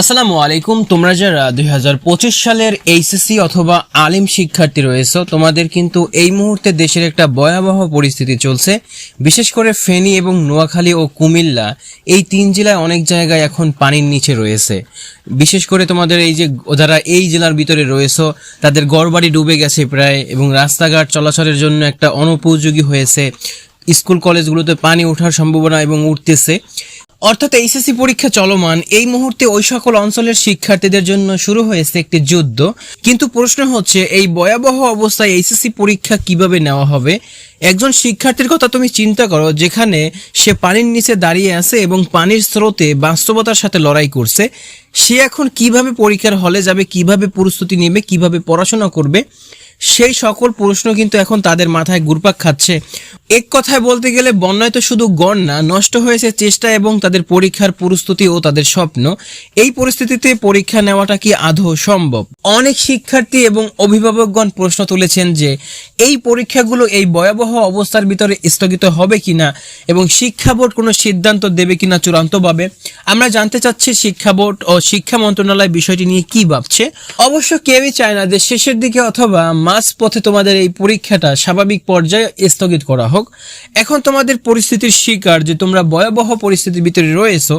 আসসালামু আলাইকুম। তোমরা যারা দুই হাজার পঁচিশ সালের এইচএসসি অথবা আলিম শিক্ষার্থী রয়েছে, তোমাদের কিন্তু এই মুহূর্তে দেশের একটা ভয়াবহ পরিস্থিতি চলছে। বিশেষ করে ফেনী এবং নোয়াখালী ও কুমিল্লা, এই তিন জেলায় অনেক জায়গায় এখন পানির নিচে রয়েছে। বিশেষ করে তোমাদের এই যে যারা এই জেলার ভিতরে রয়েছে, তাদের গড়বাড়ি ডুবে গেছে প্রায় এবং রাস্তাঘাট চলাচলের জন্য একটা অনুপযোগী হয়েছে। স্কুল কলেজগুলোতে পানি ওঠার সম্ভাবনা এবং উঠতেছে। অর্থাৎ এইচএসসি পরীক্ষা চলমান, এই মুহূর্তে ওই সকল অঞ্চলের শিক্ষার্থীদের জন্য শুরু হয়েছে একটি যুদ্ধ। কিন্তু প্রশ্ন হচ্ছে, এই ভয়াবহ অবস্থায় এইচএসসি পরীক্ষা কীভাবে নেওয়া হবে? একজন শিক্ষার্থীর কথা তুমি চিন্তা করো, যেখানে সে পানির নিচে দাঁড়িয়ে আছে এবং পানির স্রোতে বাস্তবতার সাথে লড়াই করছে। সে এখন কীভাবে পরীক্ষার হলে যাবে, কীভাবে প্রস্তুতি নেবে, কীভাবে পড়াশোনা করবে? সেই সকল প্রশ্ন কিন্তু এখন তাদের মাথায় ঘুরপাক খাচ্ছে। এক কথায় বলতে গেলে বন্যায় তো শুধু গণ না, নষ্ট হয়েছে চেষ্টা এবং তাদের পরীক্ষার প্রস্তুতি ও তাদের স্বপ্ন। এই পরিস্থিতিতে পরীক্ষা নেওয়াটা কি আদৌ সম্ভব? অনেক শিক্ষার্থী এবং অভিভাবকগণ প্রশ্ন তুলেছেন যে, এই পরীক্ষাগুলো এই ভয়াবহ অবস্থার ভিতরে স্থগিত হবে কিনা এবং শিক্ষা বোর্ড কোনো সিদ্ধান্ত দেবে কিনা চূড়ান্তভাবে? আমরা জানতে চাচ্ছি শিক্ষা বোর্ড ও শিক্ষা মন্ত্রণালয় বিষয়টি নিয়ে কি ভাবছে। অবশ্য কেউই চায় না যে শেষের দিকে অথবা মাঝ পথে তোমাদের এই পরীক্ষাটা স্বাভাবিক পর্যায়ে স্থগিত করা হোক। এখন তোমাদের পরিস্থিতির শিকার যে তোমরা ভয়াবহ পরিস্থিতির ভিতরে রয়েছো।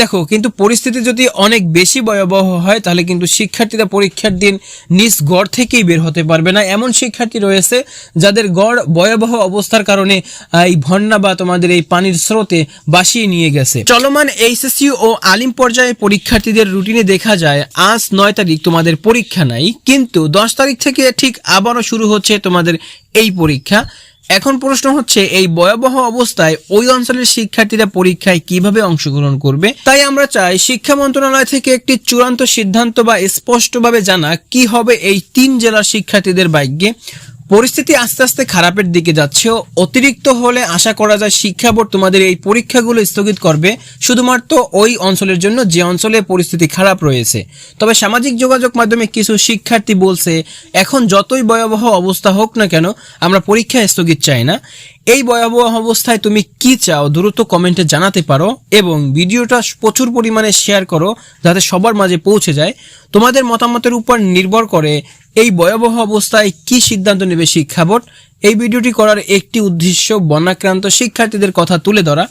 দেখো, কিন্তু পরিস্থিতি যদি অনেক বেশি ভয়াবহ হয়, তাহলে কিন্তু শিক্ষার্থীরা পরীক্ষার দিন নিজ গড় থেকেই বের হতে পারবে না। এমন শিক্ষার্থী রয়েছে যাদের গড় ভয়াবহ অবস্থার কারণে এই বন্যা বা তোমাদের এই পানির স্রোতে বাসিয়ে নিয়ে গেছে। চলমান এইচএসসি ও আলিম পর্যায়ে পরীক্ষার্থীদের রুটিনে দেখা যায়, আজ নয় তারিখ তোমাদের পরীক্ষা নাই, কিন্তু দশ তারিখ থেকে ঠিক আবারও শুরু হচ্ছে তোমাদের এই পরীক্ষা। এখন প্রশ্ন হচ্ছে, এই ভয়াবহ অবস্থায় ওই অঞ্চলের শিক্ষার্থীরা পরীক্ষায় কীভাবে অংশগ্রহণ করবে? তাই আমরা চাই শিক্ষা মন্ত্রণালয় থেকে একটি চূড়ান্ত সিদ্ধান্ত বা স্পষ্টভাবে জানা কি হবে এই তিন জেলার শিক্ষার্থীদের ভাগ্যে। পরিস্থিতি আস্তে আস্তে খারাপের দিকে যাচ্ছে অতিরিক্ত হলে আশা করা যায় শিক্ষা বোর্ড তোমাদের এই পরীক্ষাগুলো স্থগিত করবে, শুধুমাত্র ওই অঞ্চলের জন্য যে অঞ্চলে পরিস্থিতি খারাপ রয়েছে। তবে সামাজিক যোগাযোগ মাধ্যমে কিছু শিক্ষার্থী বলছে, এখন যতই ভয়াবহ অবস্থা হোক না কেন, আমরা পরীক্ষা স্থগিত চাই না। এই ভয়াবহ অবস্থায় তুমি কি চাও দ্রুত কমেন্টে জানাতে পারো এবং ভিডিওটা প্রচুর পরিমাণে শেয়ার করো যাতে সবার মাঝে পৌঁছে যায়। তোমাদের মতামতের উপর নির্ভর করে এই ভয়াবহ অবস্থায় কি সিদ্ধান্ত নেবে শিক্ষা বোর্ড? এই ভিডিওটি করার একটি উদ্দেশ্য বন্যাক্রান্ত শিক্ষার্থীদের কথা তুলে ধরা।